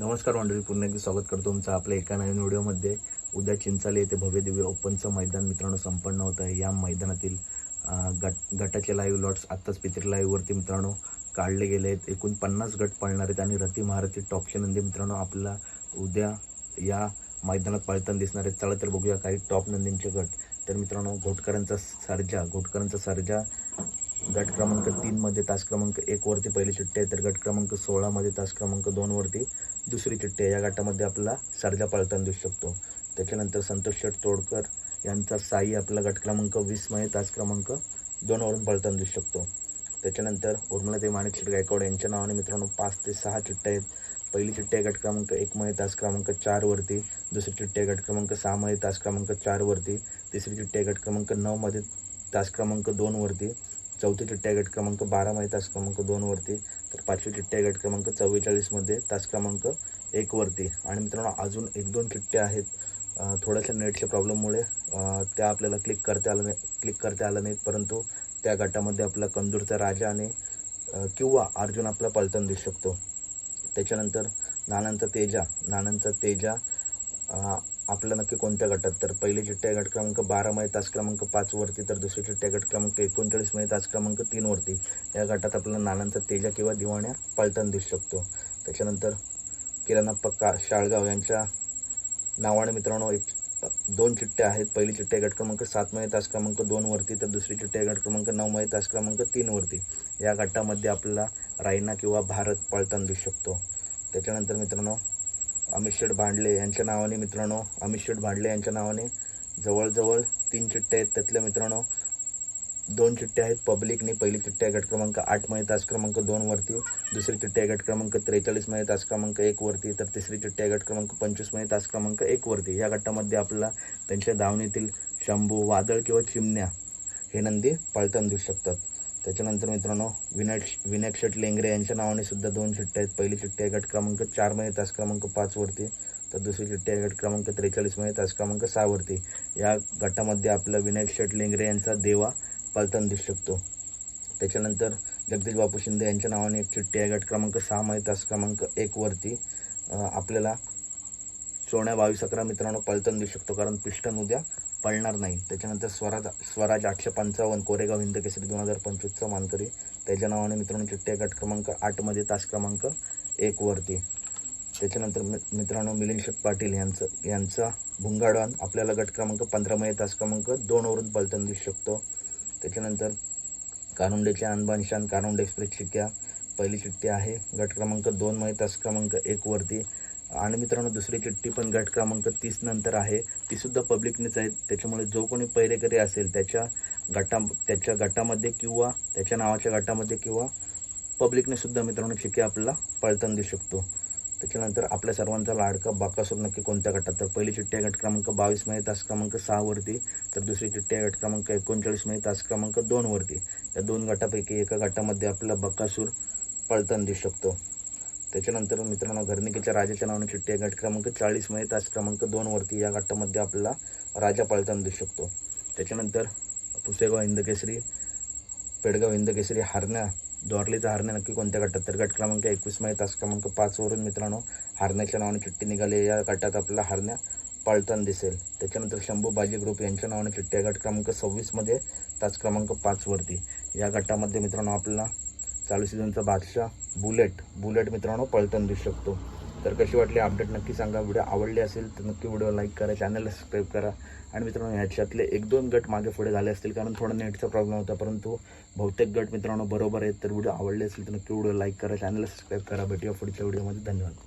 नमस्कार मंडळी पुन्हा एकदा स्वागत करतो तुमचं आपल्या एका नवीन व्हिडिओमध्ये. उद्या चिंचाले येथे भव्य दिव्य ओपनचं मैदान मित्रांनो संपन्न होत आहे. या मैदानातील गट गटाचे लाईव्ह लॉट्स आत्ताच पित्री लाईव्हवरती मित्रांनो काढले गेले आहेत. एकूण पन्नास गट पाळणार आहेत आणि रती महारथी टॉपचे नंदी मित्रांनो आपल्याला उद्या या मैदानात पळताना दिसणार आहेत. चला तर बघूया काही टॉप नंदींचे गट. तर मित्रांनो घोटकरांचा सर्जा घोटकरांचा सर्जा. गट क्रमांक तीनमध्ये तास क्रमांक एकवरती पहिली सुट्टी आहे. तर गट क्रमांक सोळामध्ये तास क्रमांक दोनवरती दुसरी चिठ्ठी आहे. या गटामध्ये आपला सर्जा पळताना दिसू शकतो. त्याच्यानंतर संतोष शेठ तोडकर यांचा साई आपला गट क्रमांक वीसमध्ये तास क्रमांक दोनवरून पळताना दिसू शकतो. त्याच्यानंतर उर्मिला माणिकशेठ गायकवाड यांच्या नावाने मित्रांनो पाच ते सहा चिठ्ठ्या आहेत. पहिली चिठ्ठी आहे गट क्रमांक एकमध्ये तास क्रमांक चारवरती दुसरी चिठ्ठी आहे गट क्रमांक सहामध्ये तास क्रमांक चारवरती तिसरी चिठ्ठी आहे गट क्रमांक नऊमध्ये तास क्रमांक दोनवरती चौथी चिठ्ठी गट क्रमांक बारामध्ये तास क्रमांक दोनवरती तर पाचवी चिठ्ठी गट क्रमांक चव्वेचाळीसमध्ये तास क्रमांक एकवरती आणि मित्रांनो अजून एक दोन चिठ्ठ्या आहेत थोड्याशा नेटच्या प्रॉब्लेममुळे त्या आपल्याला क्लिक करता आलं नाही क्लिक करता आलं नाहीत परंतु त्या गटामध्ये आपला कंदूरचा राजा आणि किंवा अर्जुन आपला पलटण दिसू शकतो. त्याच्यानंतर नानांचा तेजा नानांचा तेजा आपलं नक्की कोणत्या गटात? तर पहिली चिठ्ठी गट क्रमांक बारामध्ये तास क्रमांक पाचवरती तर दुसरी चिठ्ठी गट क्रमांक एकोणचाळीसमध्ये तास क्रमांक तीनवरती या गटात आपल्याला नानांचा तेजा किंवा दिवाण्या पलटण दिसू शकतो. त्याच्यानंतर किराणाप्पा का शाळगाव यांच्या नावाने मित्रांनो एक दोन चिठ्ठ्या आहेत. पहिली चिठ्ठी गट क्रमांक सातमध्ये तास क्रमांक दोनवरती तर दुसरी चिठ्ठी गट क्रमांक नऊमध्ये तास क्रमांक तीनवरती या गटामध्ये आपल्याला रायना किंवा भारत पळताना दिसू शकतो. त्याच्यानंतर मित्रांनो अमित शेठ भांडले यांच्या नावाने मित्रांनो अमित शेठ भांडले यांच्या नावाने जवळजवळ तीन चिठ्ठ्या आहेत त्यातल्या मित्रांनो. दोन चिठ्ठ्या आहेत पब्लिकने पहिली चिठ्ठ्या गट क्रमांक आठमध्ये तास क्रमांक दोनवरती दुसरी चिठ्ठ्या गट क्रमांक त्रेचाळीसमध्ये तास क्रमांक एकवरती तर तिसरी चिठ्ठ्या गट क्रमांक पंचवीसमध्ये तास क्रमांक एकवरती या गटामध्ये आपल्याला त्यांच्या दावणीतील शंभू वादळ किंवा चिमण्या हे नंदी पळताना दिसू शकतात. त्याच्यानंतर मित्रांनो विनायक विनायक शेट लेंगरे यांच्या नावाने सुद्धा दोन चिठ्ठ्या आहेत. पहिली चिठ्ठी आहे गट क्रमांक चारमध्ये तास क्रमांक पाचवरती तर दुसरी चिठ्ठी आहे गट क्रमांक त्रेचाळीसमध्ये तास क्रमांक सहावरती या गटामध्ये आपला विनायक शेट लेंगरे यांचा देवा पलतन दिसू शकतो. त्याच्यानंतर जगदीश बापू शिंदे यांच्या नावाने एक चिठ्ठी आहे गट क्रमांक सहामध्ये तास क्रमांक एकवरती आपल्याला सोन्या बावीस अकरा मित्रांनो पलतन दिसू शकतो कारण पिष्टन उद्या पळणार नाही. त्याच्यानंतर स्वराज स्वराज आठशे पंचावन्न कोरेगाव हिंद केसरी दोन हजार पंचवीसचा मानकरी. त्याच्या नावाने मित्रांनो चिठ्ठी आहे गट क्रमांक आठमध्ये तास क्रमांक एकवरती त्याच्यानंतर मि मित्रांनो मिलिंद शेठ पाटील यांचं यांचा भुंगाडवान आपल्याला गट क्रमांक पंधरामध्ये तास क्रमांक दोनवरून पलटण दिसू शकतो. त्याच्यानंतर कारुंडेचे अनबानशान कारुंडे एक्सप्रेस चिठ्ठ्या. पहिली चिठ्ठी आहे गट क्रमांक दोनमध्ये तास क्रमांक एकवरती आणि मित्रांनो दुसरी चिठ्ठी पण गट क्रमांक तीस नंतर आहे. तीसुद्धा पब्लिकनेच आहे. त्याच्यामुळे जो कोणी पहिरेकरी असेल त्याच्या गटा त्याच्या गटामध्ये किंवा त्याच्या नावाच्या गटामध्ये किंवा पब्लिकने सुद्धा मित्रांनो चिके आपल्याला पळताना देऊ शकतो. त्याच्यानंतर आपल्या सर्वांचा लाडका बाकासूर नक्की कोणत्या गटात? तर पहिली चिठ्ठी आहे गट क्रमांक बावीसमध्ये तास क्रमांक सहावरती तर दुसरी चिठ्ठी आहे गट क्रमांक एकोणचाळीसमध्ये तास क्रमांक दोनवरती या दोन गटापैकी एका गटामध्ये आपला बकासूर पळताना देऊ शकतो. त्याच्यानंतर मित्रांनो घरनिकेच्या राजाच्या नावाने चिठ्ठी आहे गट क्रमांक चाळीसमध्ये तास क्रमांक दोनवरती या गटामध्ये आपल्याला राजा पळताना दिसू शकतो. त्याच्यानंतर पुसेगाव हिंदकेसरी पेडगाव हिंदकेसरी हारण्या द्वारलीचा हारण्या नक्की कोणत्या गटात? तर गट क्रमांक एकवीसमध्ये तास क्रमांक पाचवरून मित्रांनो हारण्याच्या नावाने चिठ्ठी निघाली. या गटात आपल्याला हारण्या पळताना दिसेल. त्याच्यानंतर शंभू बाजी ग्रुप यांच्या नावाने चिठ्ठी गट क्रमांक सव्वीसमध्ये तास क्रमांक पाचवरती या गटामध्ये मित्रांनो आपल्याला चालू सीझनचा बादशाह बुलेट बुलेट मित्रांनो पळतन दिसू शकतो. तर कशी वाटली अपडेट नक्की सांगा. व्हिडिओ आवडली असेल तर नक्की व्हिडिओ लाईक करा चॅनलला सबस्क्राईब करा. आणि मित्रांनो ह्याच्यातले एक दोन गट मागे पुढे झाले असतील कारण थोडा नेटचा प्रॉब्लेम होता परंतु बहुतेक गट मित्रांनो बरोबर आहेत. तर व्हिडिओ आवडले असेल तर नक्की व्हिडिओ लाईक करा चॅनलला सबस्क्राईब करा. भेटूया पुढच्या व्हिडिओमध्ये. धन्यवाद.